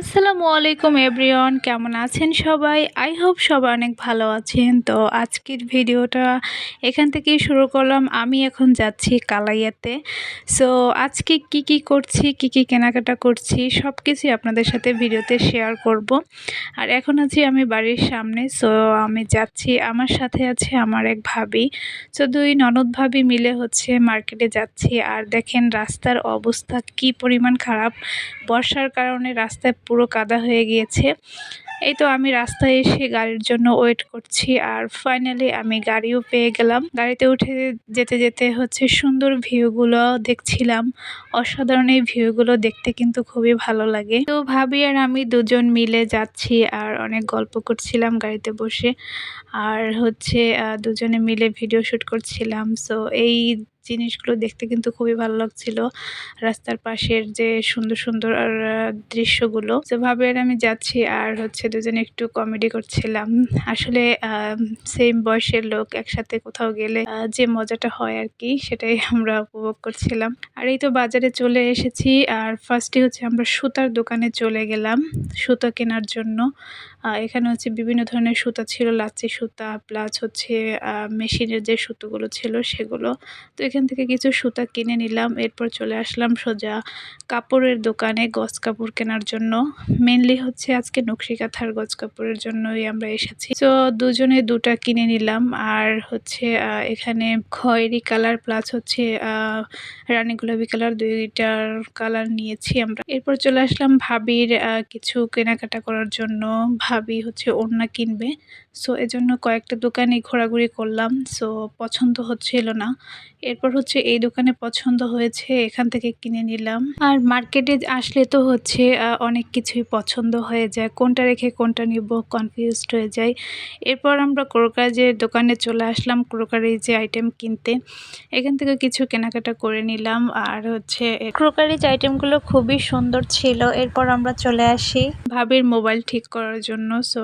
আসসালামু আলাইকুম, এভরিওয়ান। কেমন আছেন সবাই? আই হোপ সবাই অনেক ভালো আছেন। তো আজকের ভিডিওটা এখান থেকেই শুরু করলাম। আমি এখন যাচ্ছি কালাইয়াতে। সো আজকে কি কি করছি, কি কি কেনাকাটা করছি সব কিছুই আপনাদের সাথে ভিডিওতে শেয়ার করব। আর এখন আছি আমি বাড়ির সামনে। সো আমি যাচ্ছি, আমার সাথে আছে আমার এক ভাবি। সো দুই ননদ ভাবি মিলে হচ্ছে মার্কেটে যাচ্ছি। আর দেখেন রাস্তার অবস্থা কি পরিমাণ খারাপ। বর্ষার কারণে রাস্তায় পুরো কাদা হয়ে গিয়েছে। এই তো আমি রাস্তায় এসে গাড়ির জন্য ওয়েট করছি আর ফাইনালি আমি গাড়িও পেয়ে গেলাম। গাড়িতে উঠে যেতে যেতে হচ্ছে সুন্দর ভিউগুলো দেখছিলাম। অসাধারণ এই ভিউগুলো দেখতে কিন্তু খুবই ভালো লাগে। তো ভাবি আর আমি দুজন মিলে যাচ্ছি আর অনেক গল্প করছিলাম গাড়িতে বসে। আর হচ্ছে দুজনে মিলে ভিডিও শ্যুট করছিলাম। সো এই জিনিসগুলো দেখতে কিন্তু খুবই ভালো লাগছিল। রাস্তার পাশের যে সুন্দর সুন্দর দৃশ্যগুলো। সেভাবে আমি যাচ্ছি আর হচ্ছে দুজনে একটু কমেডি করছিলাম। আসলে সেম বয়সের লোক একসাথে কোথাও গেলে যে মজাটা হয় আর কি সেটাই আমরা উপভোগ করছিলাম। আর এই তো বাজারে চলে এসেছি, আর ফার্স্টে হচ্ছে আমরা সুতার দোকানে চলে গেলাম, সুতা কেনার জন্য। এখানে হচ্ছে বিভিন্ন ধরনের সুতা ছিল, লাচ্ছি সুতা প্লাস হচ্ছে মেশিনের যে সুতোগুলো ছিল সেগুলো। তো এখান থেকে কিছু সুতা কিনে নিলাম, এরপর চলে আসলাম সোজা কাপড়ের দোকানে গস কাপড় কেনার জন্য। মেনলি হচ্ছে আজকে নকশি কাঁথার গজ কাপড়ের জন্যই আমরা এসেছি। তো দুজনে দুটা কিনে নিলাম। আর হচ্ছে এখানে খয়েরি কালার প্লাস হচ্ছে রানী গোলাপি কালার দুইটার কালার নিয়েছি আমরা। এরপর চলে আসলাম ভাবির কিছু কেনাকাটা করার জন্য। ভাবি হচ্ছে ওড়না কিনবে। সো এজন্য কয়েকটা দোকানে ঘোরাঘুরি করলাম। সো পছন্দ হচ্ছিল না। এরপর হচ্ছে এই দোকানে পছন্দ হয়েছে, এখান থেকে কিনে নিলাম। আর মার্কেটে আসলে তো হচ্ছে অনেক কিছুই পছন্দ হয়ে যায়। কোনটা রেখে কোনটা নিব কনফিউজড হয়ে যায় এরপর আমরা ক্রোকারেজের দোকানে চলে আসলাম যে আইটেম কিনতে। এখান থেকে কিছু কেনাকাটা করে নিলাম। আর হচ্ছে ক্রোকারিজ আইটেমগুলো খুবই সুন্দর ছিল। এরপর আমরা চলে আসি। ভাবির মোবাইল ঠিক করার জন্য। সো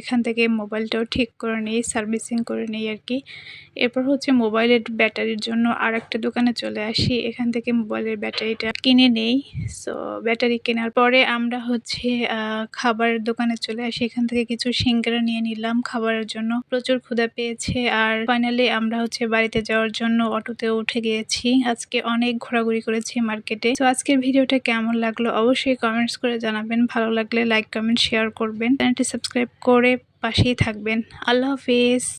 এখান থেকে মোবাইলটাও ঠিক করে নিই সার্ভিসিং করে নিই আর কি। এরপর হচ্ছে মোবাইলের ব্যাটারির জন্য আর একটা দোকানে চলে আসি। এখান থেকে মোবাইলের ব্যাটারিটা কিনে নেই। সো ব্যাটারি কেনার পরে আমরা হচ্ছে খাবারের দোকানে চলে আসি। এখান থেকে কিছু সিঙ্গারা নিয়ে নিলাম খাবারের জন্য। প্রচুর ক্ষুধা পেয়েছে আর ফাইনালি আমরা হচ্ছে বাড়িতে যাওয়ার জন্য অটোতে উঠে গিয়েছি আজকে অনেক ঘোরাঘুরি করেছি মার্কেটে। তো আজকের ভিডিওটা কেমন লাগল অবশ্যই কমেন্টস করে জানাবেন। ভালো লাগলে লাইক কমেন্ট শেয়ার করবেন। চ্যানেলটি সাবস্ক্রাইব করে পাশেই থাকবেন। আল্লাহ হাফিজ।